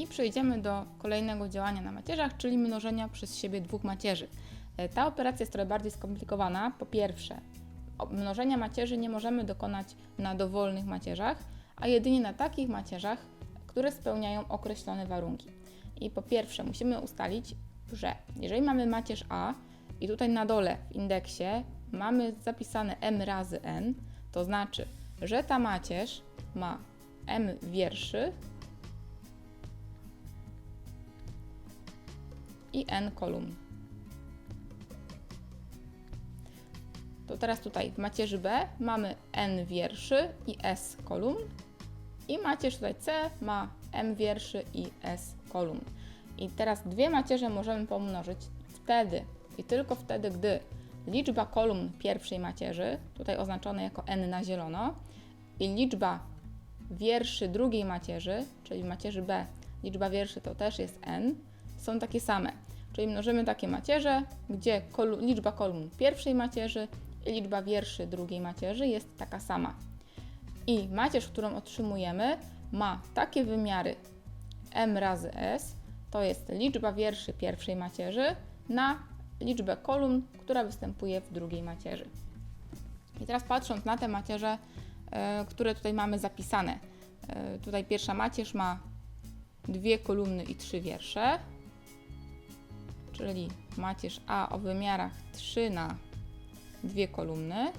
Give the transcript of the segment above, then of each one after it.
I przejdziemy do kolejnego działania na macierzach, czyli mnożenia przez siebie dwóch macierzy. E, Ta operacja jest trochę bardziej skomplikowana. Po pierwsze, mnożenia macierzy nie możemy dokonać na dowolnych macierzach, a jedynie na takich macierzach, które spełniają określone warunki. I po pierwsze, musimy ustalić, że jeżeli mamy macierz A i tutaj na dole w indeksie mamy zapisane m razy n, to znaczy, że ta macierz ma m wierszy i n kolumn. To teraz tutaj w macierzy B mamy n wierszy i s kolumn i macierz tutaj C ma m wierszy i s kolumn. I teraz dwie macierze możemy pomnożyć wtedy i tylko wtedy, gdy liczba kolumn pierwszej macierzy, tutaj oznaczone jako n na zielono, i liczba wierszy drugiej macierzy, czyli macierzy B, liczba wierszy to też jest n, są takie same. Czyli mnożymy takie macierze, gdzie liczba kolumn pierwszej macierzy i liczba wierszy drugiej macierzy jest taka sama. I macierz, którą otrzymujemy, ma takie wymiary m razy s, to jest liczba wierszy pierwszej macierzy na liczbę kolumn, która występuje w drugiej macierzy. I teraz patrząc na te macierze, e, które tutaj mamy zapisane. E, tutaj pierwsza macierz ma dwie kolumny i trzy wiersze, czyli macierz A o wymiarach 3 na dwie kolumny.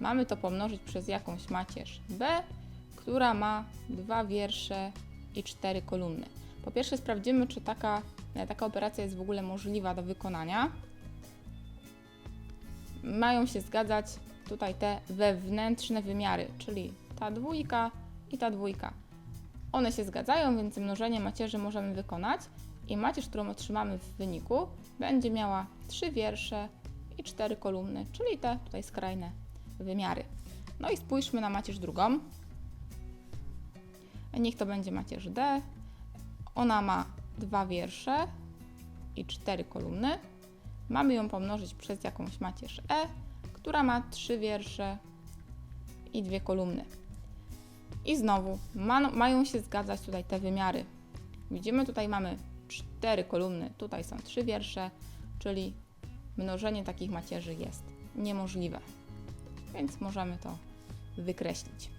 Mamy to pomnożyć przez jakąś macierz B, która ma dwa wiersze i cztery kolumny. Po pierwsze sprawdzimy, czy taka, e, taka operacja jest w ogóle możliwa do wykonania. Mają się zgadzać tutaj te wewnętrzne wymiary, czyli ta dwójka i ta dwójka. One się zgadzają, więc mnożenie macierzy możemy wykonać i macierz, którą otrzymamy w wyniku, będzie miała trzy wiersze i cztery kolumny, czyli te tutaj skrajne wymiary. No i spójrzmy na macierz drugą. Niech to będzie macierz D. Ona ma dwa wiersze i cztery kolumny. Mamy ją pomnożyć przez jakąś macierz E, która ma trzy wiersze i dwie kolumny. I znowu ma, mają się zgadzać tutaj te wymiary. Widzimy, tutaj mamy cztery kolumny, tutaj są trzy wiersze, czyli mnożenie takich macierzy jest niemożliwe. Więc możemy to wykreślić.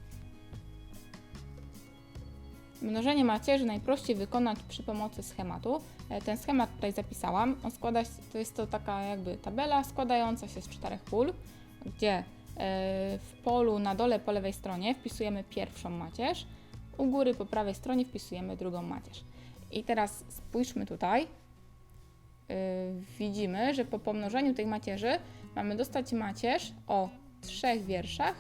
Mnożenie macierzy najprościej wykonać przy pomocy schematu. E, Ten schemat tutaj zapisałam. On składa to jest to taka jakby tabela składająca się z czterech pól, gdzie e, w polu na dole po lewej stronie wpisujemy pierwszą macierz, u góry po prawej stronie wpisujemy drugą macierz. I teraz spójrzmy tutaj. Yy, widzimy, że po pomnożeniu tej macierzy mamy dostać macierz o trzech wierszach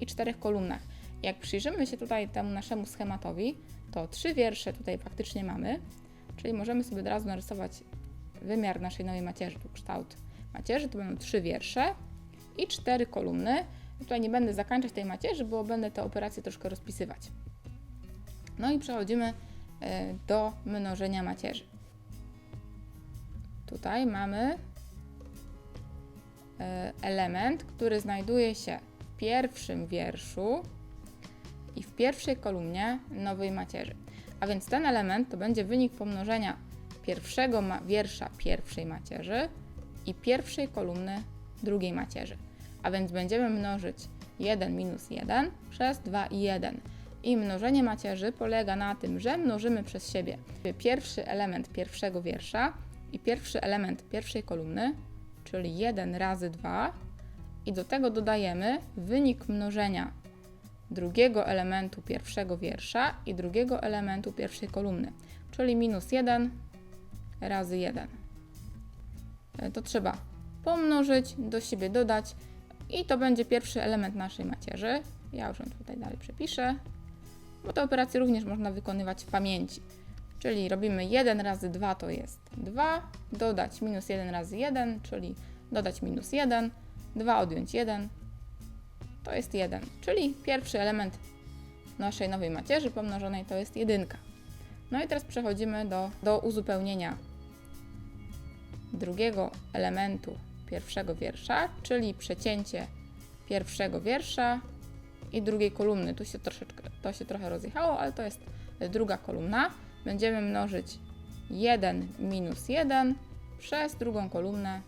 i czterech kolumnach. Jak przyjrzymy się tutaj temu naszemu schematowi, to trzy wiersze tutaj faktycznie mamy, czyli możemy sobie od razu narysować wymiar naszej nowej macierzy, tu kształt macierzy, to będą trzy wiersze i cztery kolumny. Tutaj nie będę zakończać tej macierzy, bo będę te operacje troszkę rozpisywać. No i przechodzimy do mnożenia macierzy. Tutaj mamy e, element, który znajduje się w pierwszym wierszu i w pierwszej kolumnie nowej macierzy. A więc ten element to będzie wynik pomnożenia pierwszego wiersza pierwszej macierzy i pierwszej kolumny drugiej macierzy. A więc będziemy mnożyć 1 minus 1 przez 2 i 1. I mnożenie macierzy polega na tym, że mnożymy przez siebie pierwszy element pierwszego wiersza i pierwszy element pierwszej kolumny, czyli 1 razy 2 i do tego dodajemy wynik mnożenia drugiego elementu pierwszego wiersza i drugiego elementu pierwszej kolumny, czyli minus 1 razy 1. E, To trzeba pomnożyć, do siebie dodać i to będzie pierwszy element naszej macierzy. Ja już ją tutaj dalej przepiszę, bo te operacje również można wykonywać w pamięci. Czyli robimy 1 razy 2 to jest 2, dodać minus 1 razy 1, czyli dodać minus 1, 2 odjąć 1, to jest 1. Czyli pierwszy element naszej nowej macierzy pomnożonej to jest jedynka. No i teraz przechodzimy do, do uzupełnienia drugiego elementu pierwszego wiersza, czyli przecięcie pierwszego wiersza i drugiej kolumny. Tu się troszeczkę, to się trochę rozjechało, ale to jest druga kolumna. będziemy mnożyć 1 minus 1 przez drugą kolumnę,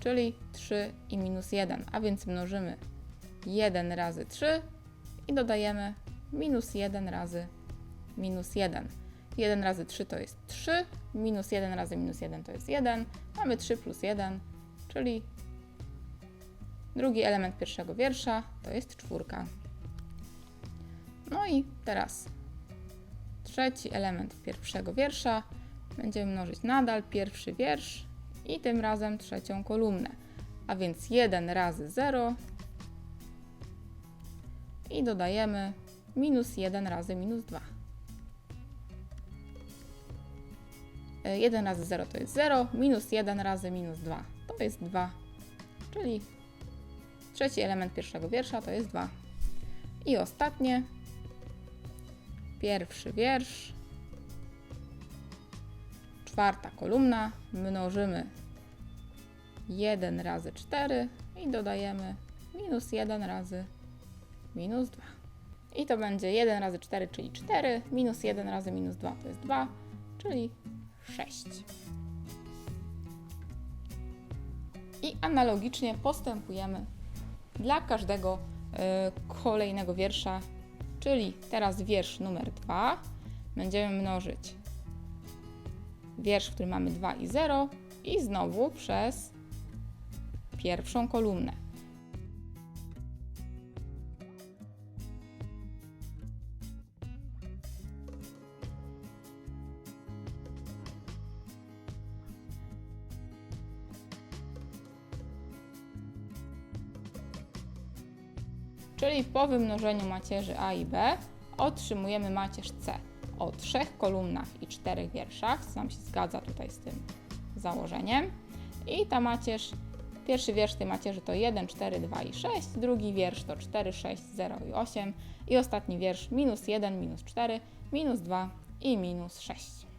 czyli 3 i minus 1, a więc mnożymy 1 razy 3 i dodajemy minus 1 razy minus 1. 1 razy 3 to jest 3, minus 1 razy minus 1 to jest 1. Mamy 3 plus 1, czyli drugi element pierwszego wiersza to jest czwórka. No i teraz trzeci element pierwszego wiersza będziemy mnożyć nadal pierwszy wiersz i tym razem trzecią kolumnę. A więc 1 razy 0 i dodajemy minus 1 razy minus 2. 1 razy 0 to jest 0, minus 1 razy minus 2 to jest 2, czyli trzeci element pierwszego wiersza to jest 2. I ostatnie, pierwszy wiersz, czwarta kolumna, mnożymy 1 razy 4 i dodajemy minus 1 razy minus 2. I to będzie 1 razy 4, czyli 4, minus 1 razy minus 2 to jest 2, czyli 6. I analogicznie postępujemy dla każdego y, kolejnego wiersza, czyli teraz wiersz numer 2. Będziemy mnożyć wiersz, w którym mamy 2 i 0 i znowu przez pierwszą kolumnę. Czyli po wymnożeniu macierzy A i B otrzymujemy macierz C o trzech kolumnach i czterech wierszach, co nam się zgadza tutaj z tym założeniem. I ta macierz, pierwszy wiersz tej macierzy to 1, 4, 2 i 6, drugi wiersz to 4, 6, 0 i 8 i ostatni wiersz minus 1, minus 4, minus 2 i minus 6.